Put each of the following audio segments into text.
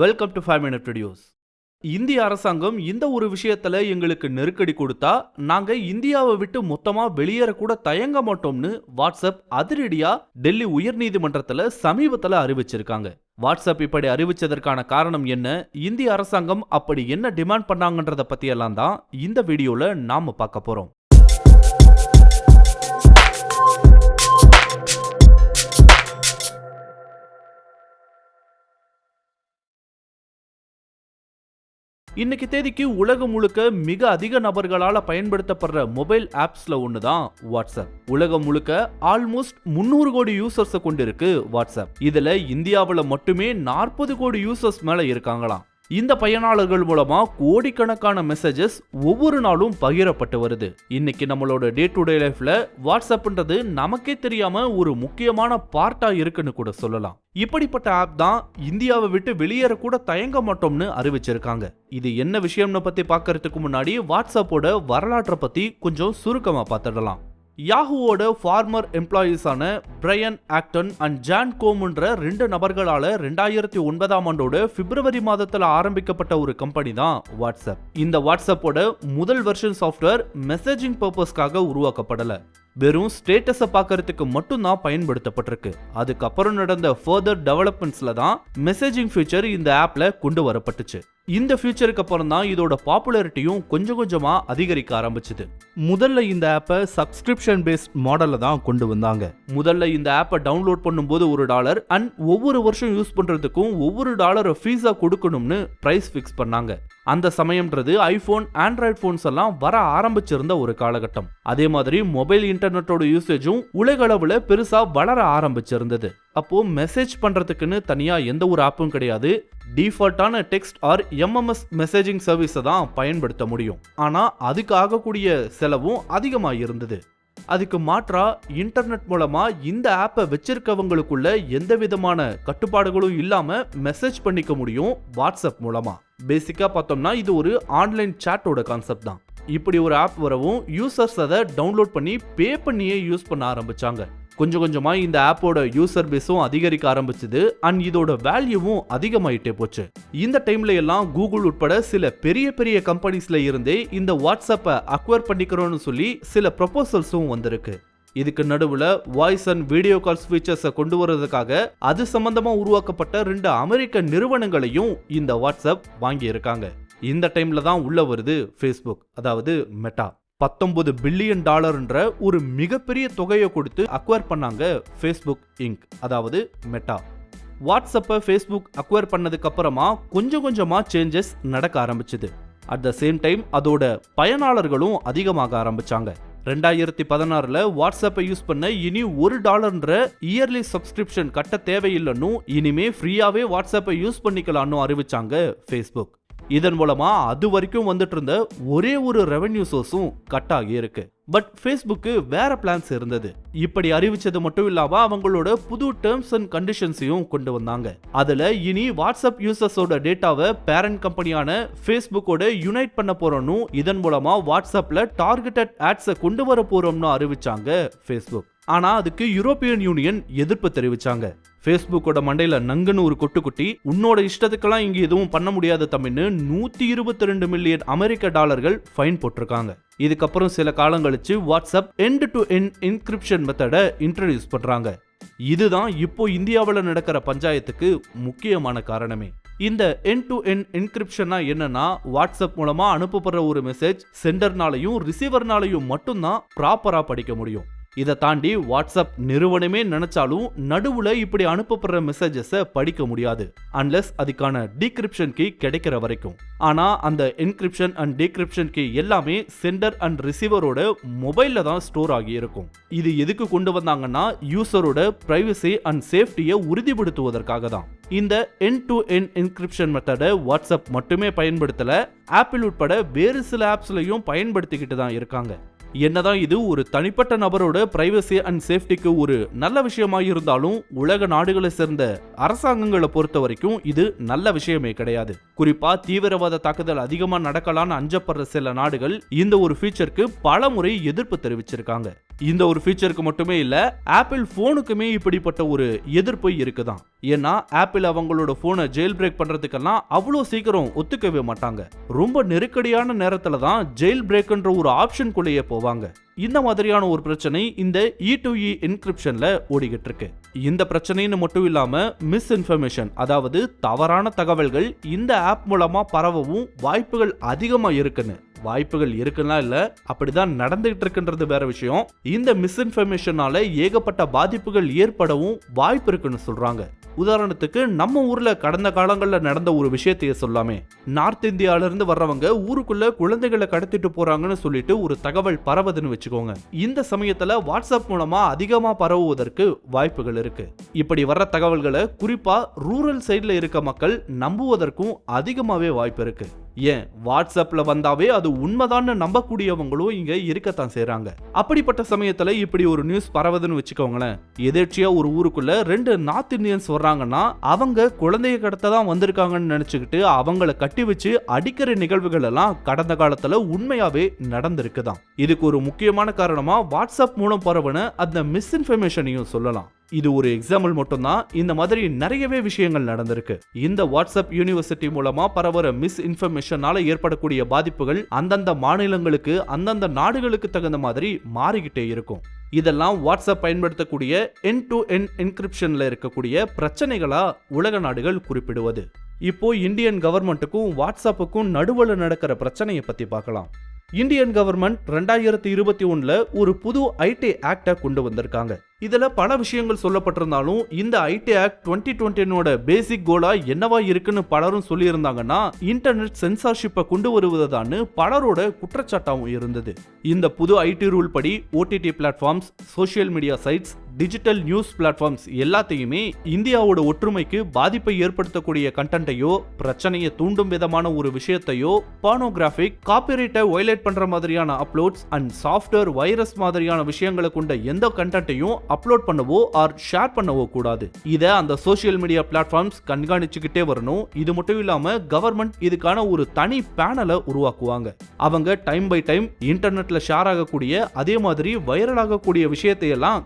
Welcome to five minute videos இந்திய அரசாங்கம் இந்த ஒரு விஷயத்துல எங்களுக்கு நெருக்கடி கொடுத்தா நாங்க இந்தியாவை விட்டு மொத்தமா வெளியேறக்கூட தயங்க மாட்டோம்னு வாட்ஸ்அப் அதிரடியா டெல்லி உயர்நீதிமன்றத்துல சமீபத்துல அறிவிச்சிருக்காங்க. வாட்ஸ்அப் இப்படி அறிவிச்சதற்கான காரணம் என்ன? இந்திய அரசாங்கம் அப்படி என்ன டிமாண்ட் பண்ணாங்கன்றத பற்றியெல்லாம் தான் இந்த வீடியோல நாம பார்க்க போறோம். இன்னைக்கு தேதிக்கு உலகம் முழுக்க மிக அதிக நபர்களால பயன்படுத்தப்படுற மொபைல் ஆப்ஸ்ல ஒன்று தான் வாட்ஸ்அப். உலகம் முழுக்க ஆல்மோஸ்ட் முந்நூறு கோடி யூசர்ஸை கொண்டிருக்கு வாட்ஸ்அப். இதுல இந்தியாவில் மட்டுமே நாற்பது கோடி யூசர்ஸ் மேல இருக்காங்களாம். இந்த பயனாளர்கள் மூலமா கோடிக்கணக்கான மெசேஜஸ் ஒவ்வொரு நாளும் பகிரப்பட்டு வருது. இன்னைக்கு நம்மளோட டே டு டே லைஃப்ல வாட்ஸ்அப்ன்றது நமக்கே தெரியாம ஒரு முக்கியமான பார்ட்டா இருக்குன்னு கூட சொல்லலாம். இப்படிப்பட்ட ஆப் தான் இந்தியாவை விட்டு வெளியேற கூட தயங்க மாட்டோம்னு அறிவிச்சிருக்காங்க. இது என்ன விஷயம்னு பத்தி பார்க்கறதுக்கு முன்னாடி வாட்ஸ்அப்போட வரலாற்றை பத்தி கொஞ்சம் சுருக்கமா பார்த்துடலாம் யாஹூவோட ஃபார்மர் எம்ப்ளாயீஸான பிரையன் ஆக்டன் அண்ட் ஜான் கோம்ன்ற ரெண்டு நபர்களால் ரெண்டாயிரத்தி ஒன்பதாம் ஆண்டோட பிப்ரவரி மாதத்தில் ஆரம்பிக்கப்பட்ட ஒரு கம்பெனி தான் வாட்ஸ்அப் இந்த வாட்ஸ்அப்போட முதல் வெர்ஷன் சாஃப்ட்வேர் மெசேஜிங் பர்பஸ்க்காக உருவாக்கப்படலை. வெறும் ஸ்டேட்டஸை பார்க்கறதுக்கு மட்டும்தான் பயன்படுத்தப்பட்டிருக்கு. அதுக்கப்புறம் நடந்த ஃபர்தர் டெவலப்மெண்ட்ஸில் தான் மெசேஜிங் ஃபியூச்சர் இந்த ஆப்பில் கொண்டு வரப்பட்டுச்சு. இந்த ஃபியூச்சருக்கு அப்புறம் தான் இதோட பாப்புலாரிட்டியும் கொஞ்சம் கொஞ்சமாக அதிகரிக்க ஆரம்பிச்சுது. முதல்ல இந்த ஆப்பை சப்ஸ்கிரிப்ஷன் பேஸ்ட் மாடலில் தான் கொண்டு வந்தாங்க. முதல்ல இந்த ஆப்பை டவுன்லோட் பண்ணும்போது ஒரு டாலர் அண்ட் ஒவ்வொரு வருஷம் யூஸ் பண்ணுறதுக்கும் ஒவ்வொரு டாலரை ஃபீஸாக கொடுக்கணும்னு ப்ரைஸ் ஃபிக்ஸ் பண்ணாங்க. அந்த சமயம்ன்றது ஐபோன் ஆண்ட்ராய்ட் ஃபோன்ஸ் எல்லாம் வர ஆரம்பிச்சிருந்த ஒரு காலகட்டம். அதே மாதிரி மொபைல் இன்டர்நெட்டோட யூசேஜும் உலக அளவில் பெருசாக வளர ஆரம்பிச்சிருந்தது. அப்போ மெசேஜ் பண்றதுக்குன்னு தனியா எந்த ஒரு ஆப்பும் கிடையாது. டிஃபால்ட்டான டெக்ஸ்ட் ஆர் எம்எம்எஸ் மெசேஜிங் சர்வீஸை தான் பயன்படுத்த முடியும். ஆனால் அதுக்கு ஆகக்கூடிய செலவும் அதிகமாக இருந்தது. அதுக்கு மாற்றா இன்டர்நெட் மூலமா இந்த ஆப்பை வச்சிருக்கவங்களுக்குள்ள எந்த விதமான கட்டுப்பாடுகளும் இல்லாம மெசேஜ் பண்ணிக்க முடியும் வாட்ஸ்அப் மூலமா. பேசிக்கா பார்த்தோம்னா இது ஒரு ஆன்லைன் சாட்டோட கான்செப்ட் தான். இப்படி ஒரு ஆப் வரவும் யூசர்ஸ் அதை டவுன்லோட் பண்ணி பே பண்ணியே யூஸ் பண்ண ஆரம்பிச்சாங்க. கொஞ்சம் கொஞ்சமாக இந்த ஆப்போட யூசர் பேஸும் அதிகரிக்க ஆரம்பிச்சது அண்ட் இதோட வேல்யூவும் அதிகமாயிட்டே போச்சு. இந்த டைம்ல எல்லாம் கூகுள் உட்பட சில பெரிய பெரிய கம்பெனிஸ்ல இருந்தே இந்த வாட்ஸ்அப்பை அக்வயர் பண்ணிக்கிறோம்னு சொல்லி சில ப்ரொபோசல்ஸும் வந்திருக்கு. இதுக்கு நடுவுல வாய்ஸ் அண்ட் வீடியோ கால்ஸ் ஃபீச்சர்ஸை கொண்டு வர்றதுக்காக அது சம்பந்தமா உருவாக்கப்பட்ட ரெண்டு அமெரிக்க நிறுவனங்களையும் இந்த வாட்ஸ்அப் வாங்கியிருக்காங்க. இந்த டைம்ல தான் உள்ள வருது ஃபேஸ்புக் அதாவது மெட்டா பத்தொன்பது பில்லியன் டாலர்ன்ற ஒரு மிகப்பெரிய தொகையை கொடுத்து அக்வயர் பண்ணாங்க ஃபேஸ்புக் இங்க் அதாவது மெட்டா வாட்ஸ்அப்பை ஃபேஸ்புக் அக்வயர் பண்ணதுக்கு அப்புறமா கொஞ்சம் கொஞ்சமாக சேஞ்சஸ் நடக்க ஆரம்பிச்சுது. அட் த சேம் டைம் அதோட பயனாளர்களும் அதிகமாக ஆரம்பிச்சாங்க. ரெண்டாயிரத்தி பதினாறில் வாட்ஸ்அப்பை யூஸ் பண்ண இனி ஒரு டாலர்ன்ற இயர்லி சப்ஸ்கிரிப்ஷன் கட்ட தேவையில்லைன்னு இனிமே ஃப்ரீயாகவே வாட்ஸ்அப்பை யூஸ் பண்ணிக்கலான்னு அறிவிச்சாங்க ஃபேஸ்புக் இதன் மூலமா அது வரைக்கும் வந்துட்டு இருந்த ஒரே ஒரு ரெவென்யூ சோர்ஸும் கட் ஆகி இருக்கு. பட் ஃபேஸ்புக்கு வேற பிளான்ஸ் இருந்தது. இப்படி அறிவிச்சது மட்டும் இல்லாம அவங்களோட புது டேர்ம்ஸ் அண்ட் கண்டிஷன்ஸையும் கொண்டு வந்தாங்க. அதுல இனி வாட்ஸ்அப் யூசர்ஸோட டேட்டாவை பேரண்ட் கம்பெனியான ஃபேஸ்புக்கோட யுனைட் பண்ண போறோம்னு இதன் மூலமா வாட்ஸ்அப்ல டார்கெட்டட் ஆட்ஸை கொண்டு வர போறோம்னு அறிவிச்சாங்க ஃபேஸ்புக் ஆனா அதுக்கு யூரோப்பியன் யூனியன் எதிர்ப்பு தெரிவிச்சாங்க. ஃபேஸ்புக்கோட மண்டையில நங்குன்னு ஒரு கொட்டு குட்டி உன்னோட இஷ்டத்துக்கெல்லாம் இங்க எதுவும் பண்ண முடியாத தமிழ்னு நூத்தி இருபத்தி ரெண்டு மில்லியன் அமெரிக்க டாலர்கள் ஃபைன் போட்டிருக்காங்க. இதுக்கப்புறம் சில காலம் கழிச்சு WhatsApp end to end encryption மெத்தடை இன்ட்ரடியூஸ் பண்றாங்க. இதுதான் இப்போ இந்தியாவில் நடக்கிற பஞ்சாயத்துக்கு முக்கியமான காரணமே. இந்த என் டு என் என்கிரிப்ஷன்னா என்னன்னா வாட்ஸ்அப் மூலமா அனுப்பப்படுற ஒரு மெசேஜ் சென்டர்னாலையும் ரிசீவர்னாலையும் மட்டும்தான் ப்ராப்பரா படிக்க முடியும். இதை தாண்டி வாட்ஸ்அப் நிறுவனமே நினைச்சாலும் நடுவுல இப்படி அனுப்பப்படுற மெசேஜஸை படிக்க முடியாது அன்லெஸ் அதுக்கான டீக்ரிப்ஷன் கீ கிடைக்கிற வரைக்கும். ஆனா அந்த என்கிரிப்ஷன் அண்ட் டீக்ரிப்ஷன் கீ எல்லாமே சென்டர் அண்ட் ரிசீவரோட மொபைல்ல தான் ஸ்டோர் ஆகி இருக்கும். இது எதுக்கு கொண்டு வந்தாங்கன்னா யூசரோட பிரைவசி அண்ட் சேஃப்டியை உறுதிப்படுத்துவதற்காக தான். இந்த என் டு என் என்கிரிப்ஷன் மெத்தடை வாட்ஸ்அப் மட்டுமே பயன்படுத்தல ஆப்பிள் உட்பட வேறு சில ஆப்ஸ்லையும் பயன்படுத்திக்கிட்டு தான் இருக்காங்க. என்னதான் இது ஒரு தனிப்பட்ட நபரோட பிரைவசி அண்ட் சேஃப்டிக்கு ஒரு நல்ல விஷயமா இருந்தாலும் உலக நாடுகளை சேர்ந்த அரசாங்கங்களை பொறுத்த வரைக்கும் இது நல்ல விஷயமே கிடையாது. குறிப்பா தீவிரவாத தாக்குதல் அதிகமா நடக்கலாம்னு அஞ்சப்படுற சில நாடுகள் இந்த ஒரு ஃபீச்சருக்கு பல முறை எதிர்ப்பு தெரிவிச்சிருக்காங்க. இந்த ஒரு ஃபீச்சருக்கு மட்டுமே இல்லை ஆப்பிள் ஃபோனுக்குமே இப்படிப்பட்ட ஒரு எதிர்ப்பு இருக்குதான். ஏன்னா ஆப்பிள் அவங்களோட ஃபோனை ஜெயில் பிரேக் பண்ணுறதுக்கெல்லாம் அவ்வளோ சீக்கிரம் ஒத்துக்கவே மாட்டாங்க. ரொம்ப நெருக்கடியான நேரத்தில் தான் ஜெயில் பிரேக்குன்ற ஒரு ஆப்ஷனுக்குள்ளேயே போவாங்க. இந்த மாதிரியான ஒரு பிரச்சனை இந்த இ டு இ என்கிரிப்ஷனில் ஓடிக்கிட்டு இருக்கு. இந்த பிரச்சனைன்னு மட்டும் இல்லாமல் மிஸ் இன்ஃபர்மேஷன் அதாவது தவறான தகவல்கள் இந்த ஆப் மூலமாக பரவவும் வாய்ப்புகள் அதிகமாக இருக்குன்னு. வாய்ப்புகள் இருக்குன்னா இல்லை அப்படிதான் நடந்துகிட்டு இருக்குன்றது வேற விஷயம். இந்த மிஸ்இன்ஃபர்மேஷனால ஏகப்பட்ட பாதிப்புகள் ஏற்படவும் வாய்ப்பு இருக்குன்னு சொல்றாங்க. உதாரணத்துக்கு நம்ம ஊர்ல கடந்த காலங்களில் நடந்த ஒரு விஷயத்தையே சொல்லாமே. நார்த் இந்தியால இருந்து வர்றவங்க ஊருக்குள்ள குழந்தைகளை கடத்திட்டு போறாங்கன்னு சொல்லிட்டு ஒரு தகவல் பரவுதுன்னு வச்சுக்கோங்க. இந்த சமயத்துல வாட்ஸ்அப் மூலமா அதிகமா பரவுவதற்கு வாய்ப்புகள் இருக்கு. இப்படி வர்ற தகவல்களை குறிப்பா ரூரல் சைடுல இருக்க மக்கள் நம்புவதற்கும் அதிகமாவே வாய்ப்பு இருக்கு. ஏன்? வாட்ஸ்அப்ல வந்தாவே அது உண்மைதான்னு நம்பக்கூடியவங்களும் இங்க இருக்கத்தான் செய்கிறாங்க அப்படிப்பட்ட சமயத்துல இப்படி ஒரு நியூஸ் பரவுதுன்னு வச்சுக்கோங்களேன். எதேர்ச்சியா ஒரு ஊருக்குள்ள ரெண்டு நார்த் இந்தியன்ஸ் வர்றாங்கன்னா அவங்க குழந்தைய கடத்த தான் வந்திருக்காங்கன்னு நினச்சிக்கிட்டு அவங்கள கட்டி வச்சு அடிக்கிற நிகழ்வுகள் எல்லாம் கடந்த காலத்துல உண்மையாவே நடந்திருக்குதான். இதுக்கு ஒரு முக்கியமான காரணமா வாட்ஸ்அப் மூலம் பரவுன அந்த மிஸ்இன்ஃபர்மேஷனையும் சொல்லலாம். இது ஒரு எக்ஸாம்பிள் மட்டும்தான். இந்த மாதிரி நிறையவே விஷயங்கள் நடந்திருக்கு. இந்த வாட்ஸ்அப் யூனிவர்சிட்டி மூலமா பரவுற மிஸ் இன்ஃபர்மேஷனால ஏற்படக்கூடிய பாதிப்புகள் அந்தந்த மாநிலங்களுக்கு அந்தந்த நாடுகளுக்கு தகுந்த மாதிரி மாறிக்கிட்டே இருக்கும். இதெல்லாம் வாட்ஸ்அப் பயன்படுத்தக்கூடிய என் டு என் என்கிரிப்ஷன்ல இருக்கக்கூடிய பிரச்சனைகளா உலக நாடுகள் குறிப்பிடுவது. இப்போ இந்தியன் கவர்மெண்ட்டுக்கும் வாட்ஸ்அப்புக்கும் நடுவில் நடக்கிற பிரச்சனையை பத்தி பார்க்கலாம். இந்தியன் கவர்மெண்ட் ரெண்டாயிரத்தி இருபத்தி ஒன்றில் ஒரு புது ஐடி ஆக்டை கொண்டு வந்திருக்காங்க. இதில் பல விஷயங்கள் சொல்லப்பட்டிருந்தாலும் இந்த ஐடி ஆக்ட் டுவெண்ட்டி டுவெண்ட்டினோட பேசிக் கோலாக என்னவா இருக்குன்னு பலரும் சொல்லியிருந்தாங்கன்னா இன்டர்நெட் சென்சார்ஷிப்பை கொண்டு வருவதுதான்னு பலரோட குற்றச்சாட்டாகவும் இருந்தது. இந்த புது ஐடி ரூல் படி OTT platforms social media sites digital news platforms எல்லாத்தையுமே இந்தியாவோட ஒற்றுமைக்கு பாதிப்பை ஏற்படுத்தக்கூடிய கண்டென்ட்டையோ பிரச்சனையை தூண்டும் விதமான ஒரு விஷயத்தையோ பானோகிராஃபிக் காப்பிரைட்டை வயலேட் பண்ற மாதிரியான அப்லோட்ஸ் அண்ட் சாஃப்ட்வேர் வைரஸ் மாதிரியான விஷயங்களை கொண்ட எந்த கண்டென்ட்டையும் அப்லோட் பண்ணவோ ஆர் ஷேர் பண்ணவோ கூடாது. இதை அந்த சோஷியல் மீடியா பிளாட்ஃபார்ம்ஸ் கண்காணிச்சுக்கிட்டே வரணும். இது மட்டும் இல்லாம கவர்மெண்ட் இதுக்கான ஒரு தனி பேனலை உருவாக்குவாங்க. அவங்க டைம் பை டைம் இன்டர்நெட்ல ஷேர் ஆகக்கூடிய அதே மாதிரி வைரல் ஆகக்கூடிய விஷயத்தையெல்லாம் எல்லாம்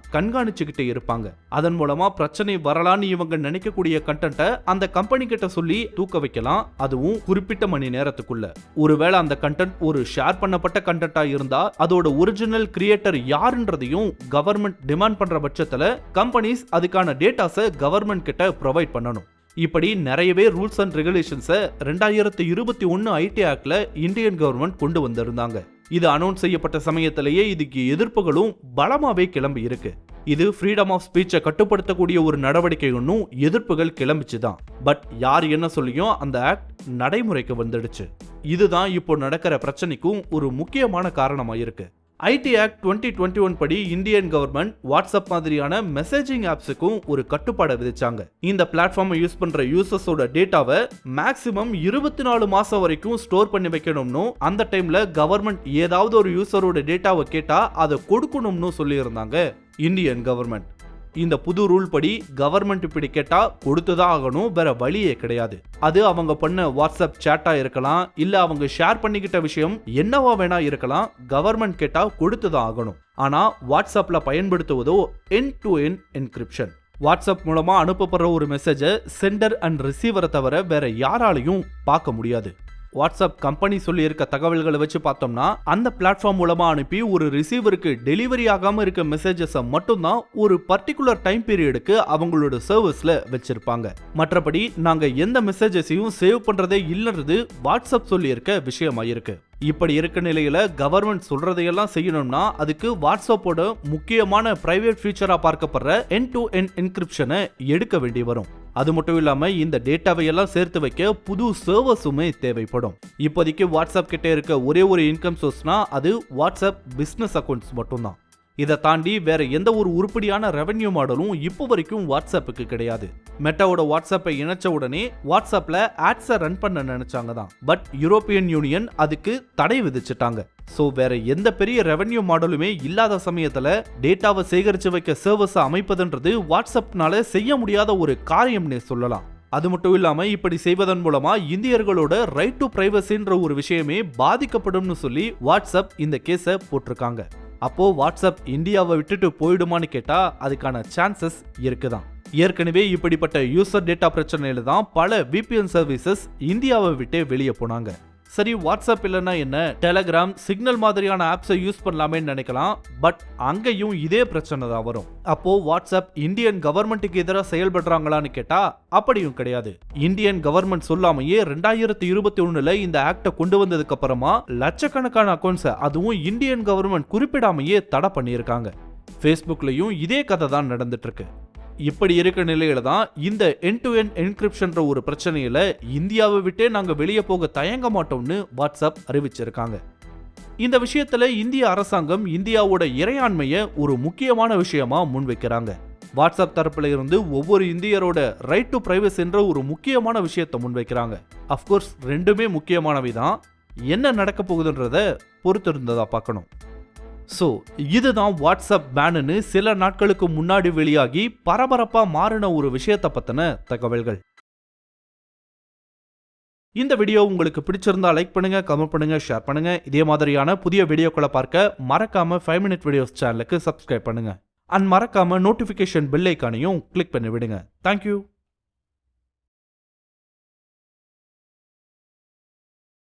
கண்காணிச்சுக்கிட்டே இருப்பாங்க. அதன் மூலமா பிரச்சனை வரலான்னு இவங்க நினைக்கக்கூடிய கண்டென்ட்டை அந்த கம்பெனி கிட்ட சொல்லி தூக்க வைக்கலாம். அதுவும் குறிப்பிட்ட மணி நேரத்துக்குள்ள. ஒருவேளை அந்த கண்டென்ட் ஒரு ஷேர் பண்ணப்பட்ட கண்டென்ட்டா இருந்தா அதோட ஒரிஜினல் கிரியேட்டர் யாருன்றதையும் கவர்மெண்ட் டிமாண்ட் பண்ற பட்சத்துல கம்பெனிஸ் அதுக்கான டேட்டாஸை கவர்மெண்ட் கிட்ட ப்ரொவைட் பண்ணணும். இப்படி நிறையவே ரூல்ஸ் அண்ட் ரெகுலேஷன்ஸை ரெண்டாயிரத்தி இருபத்தி ஒன்று ஐடி ஆக்டில் இந்தியன் கவர்மெண்ட் கொண்டு வந்திருந்தாங்க. இது அனௌன்ஸ் செய்யப்பட்ட சமயத்திலேயே இதுக்கு எதிர்ப்புகளும் பலமாவே கிளம்பி இருக்கு. இது ஃப்ரீடம் ஆஃப் ஸ்பீச்சை கட்டுப்படுத்தக்கூடிய ஒரு நடவடிக்கைன்னு எதிர்ப்புகள் கிளம்பிச்சு தான் பட் யார் என்ன சொல்லியும் அந்த ஆக்ட் நடைமுறைக்கு வந்துடுச்சு. இதுதான் இப்போ நடக்கிற பிரச்சனைக்கும் ஒரு முக்கியமான காரணமாக இருக்குது IT act twenty twenty one படி இந்தியன் கவர்மெண்ட் வாட்ஸ்அப் மாதிரியான மெசேஜிங் ஆப்ஸுக்கும் ஒரு கட்டுப்பாடை விதிச்சாங்க. இந்த பிளாட்ஃபார்மை யூஸ் பண்ற யூசர்ஸோட டேட்டாவை மேக்சிமம் இருபத்தி நாலு மாசம் வரைக்கும் ஸ்டோர் பண்ணி வைக்கணும்னு அந்த டைம்ல கவர்மெண்ட் ஏதாவது ஒரு யூசரோட டேட்டாவை கேட்டா அதை கொடுக்கணும்னு சொல்லியிருந்தாங்க இந்தியன் கவர்மெண்ட். இந்த புது ரூல் படி கவர்மெண்ட் இப்படி கேட்டா கொடுத்துதான் ஆகணும் வேற வழியே கிடையாது. அது அவங்க பண்ண வாட்ஸ்அப் சேட்டா இருக்கலாம் இல்ல அவங்க ஷேர் பண்ணிக்கிட்ட விஷயம் என்னவா வேணா இருக்கலாம் கவர்மெண்ட் கேட்டா கொடுத்துதான் ஆகணும். ஆனா வாட்ஸ்அப்ல பயன்படுத்துவதோ end to end encryption WhatsApp மூலமா அனுப்பப்படுற ஒரு மெசேஜை சென்டர் அண்ட் ரிசீவரை தவிர வேற யாராலையும் பார்க்க முடியாது. வாட்ஸ்அப் கம்பெனி சொல்லி இருக்க தகவல்களை வச்சு பார்த்தோம்னா அந்த பிளாட்ஃபார்ம் மூலமா அனுப்பி ஒரு ரிசீவருக்கு டெலிவரி ஆகாம இருக்க மெசேஜஸை மட்டும்தான் ஒரு பர்டிகுலர் டைம் பீரியடுக்கு அவங்களோட சர்வீஸ்ல வச்சிருப்பாங்க. மற்றபடி நாங்க எந்த மெசேஜஸையும் சேவ் பண்றதே இல்லைன்றது வாட்ஸ்அப் சொல்லியிருக்க விஷயமாயிருக்கு இப்படி இருக்க நிலையில கவர்மெண்ட் சொல்றதையெல்லாம் செய்யணும்னா அதுக்கு வாட்ஸ்அப்போட முக்கியமான பிரைவேட் ஃபீச்சரா பார்க்கப்படுற என் டு என் என்கிரிப்ஷனை எடுக்க வேண்டி வரும். அது மட்டும் இல்லாமல் இந்த டேட்டாவை எல்லாம் சேர்த்து வைக்க புது சர்வர்ஸுமே தேவைப்படும். இப்போதைக்கு வாட்ஸ்அப் கிட்டே இருக்க ஒரே ஒரு இன்கம் சோர்ஸ்னா அது வாட்ஸ்அப் பிஸ்னஸ் அக்கௌண்ட்ஸ் மட்டும்தான். இதை தாண்டி வேற எந்த ஒரு உருப்படியான ரெவன்யூ மாடலும் இப்போ வரைக்கும் வாட்ஸ்அப்புக்கு கிடையாது. மெட்டாவோட வாட்ஸ்அப்பை இணைச்ச உடனே வாட்ஸ்அப்ல ஆட்ஸை ரன் பண்ண நினைச்சாங்க தான். பட் யூரோப்பியன் யூனியன் அதுக்கு தடை விதிச்சிட்டாங்க. ஸோ வேற எந்த பெரிய ரெவன்யூ மாடலுமே இல்லாத சமயத்தில் டேட்டாவை சேகரித்து வைக்க சர்வஸை அமைப்பதுன்றது வாட்ஸ்அப்னால செய்ய முடியாத ஒரு காரியம்னே சொல்லலாம். அது மட்டும் இல்லாமல் இப்படி செய்வதன் மூலமா இந்தியர்களோட ரைட் டு பிரைவசின்ற ஒரு விஷயமே பாதிக்கப்படும்னு சொல்லி வாட்ஸ்அப் இந்த கேஸை போட்டிருக்காங்க. அப்போது வாட்ஸ்அப் இந்தியாவை விட்டுட்டு போயிடுமான்னு கேட்டால் அதுக்கான சான்சஸ் இருக்குதான். ஏற்கனவே இப்படிப்பட்ட யூசர் டேட்டா பிரச்சனையில தான் பல விபிஎன் சர்வீசஸ் இந்தியாவை விட்டே வெளியே போனாங்க. சரி வாட்ஸ்அப் இல்லைன்னா என்ன? டெலகிராம் சிக்னல் மாதிரியான ஆப்ஸை யூஸ் பண்ணலாமேன்னு நினைக்கலாம். பட் அங்கேயும் இதே பிரச்சனை தான் வரும். அப்போ வாட்ஸ்அப் இந்தியன் கவர்மெண்ட்டுக்கு எதிராக செயல்படுறாங்களான்னு கேட்டா அப்படியும் கிடையாது. இந்தியன் கவர்மெண்ட் சொல்லாமையே ரெண்டாயிரத்தி இருபத்தி ஒண்ணுல இந்த ஆக்டை கொண்டு வந்ததுக்கு அப்புறமா லட்சக்கணக்கான அக்கௌண்ட்ஸை அதுவும் இந்தியன் கவர்மெண்ட் குறிப்பிடாமையே தடை பண்ணியிருக்காங்க. ஃபேஸ்புக்லையும் இதே கதை தான் நடந்துட்டு இருக்கு. இப்படி இருக்க நிலையில தான் இந்த என் டு என் என்கிரிப்ஷன்ற ஒரு பிரச்சனையில இந்தியாவை விட்டே நாங்க வெளியே போக தயங்க மாட்டோம்னு வாட்ஸ்அப் அறிவிச்சிருக்காங்க. இந்த விஷயத்துல இந்திய அரசாங்கம் இந்தியாவோட இறையாண்மையை ஒரு முக்கியமான விஷயமா முன்வைக்கிறாங்க. வாட்ஸ்அப் தரப்புல இருந்து ஒவ்வொரு இந்தியரோட ரைட் டு பிரைவசி என்ற ஒரு முக்கியமான விஷயத்தை முன்வைக்கிறாங்க. அஃப்கோர்ஸ் ரெண்டுமே முக்கியமானவை தான் என்ன நடக்க போகுதுன்றத பொறுத்திருந்ததா பார்க்கணும். ஸோ இதுதான் வாட்ஸ்அப் பேனுன்னு சில நாட்களுக்கு முன்னாடி வெளியாகி பரபரப்பாக மாறின ஒரு விஷயத்தை பற்றின தகவல்கள். இந்த வீடியோ உங்களுக்கு பிடிச்சிருந்தா லைக் பண்ணுங்க கமெண்ட் பண்ணுங்க ஷேர் பண்ணுங்க. இதே மாதிரியான புதிய வீடியோக்களை பார்க்க மறக்காம ஃபைவ் மினிட் வீடியோஸ் சேனலுக்கு சப்ஸ்கிரைப் பண்ணுங்க. அண்ட் மறக்காம நோட்டிஃபிகேஷன் பெல் ஐக்கானையும் கிளிக் பண்ணி விடுங்க தேங்க்யூ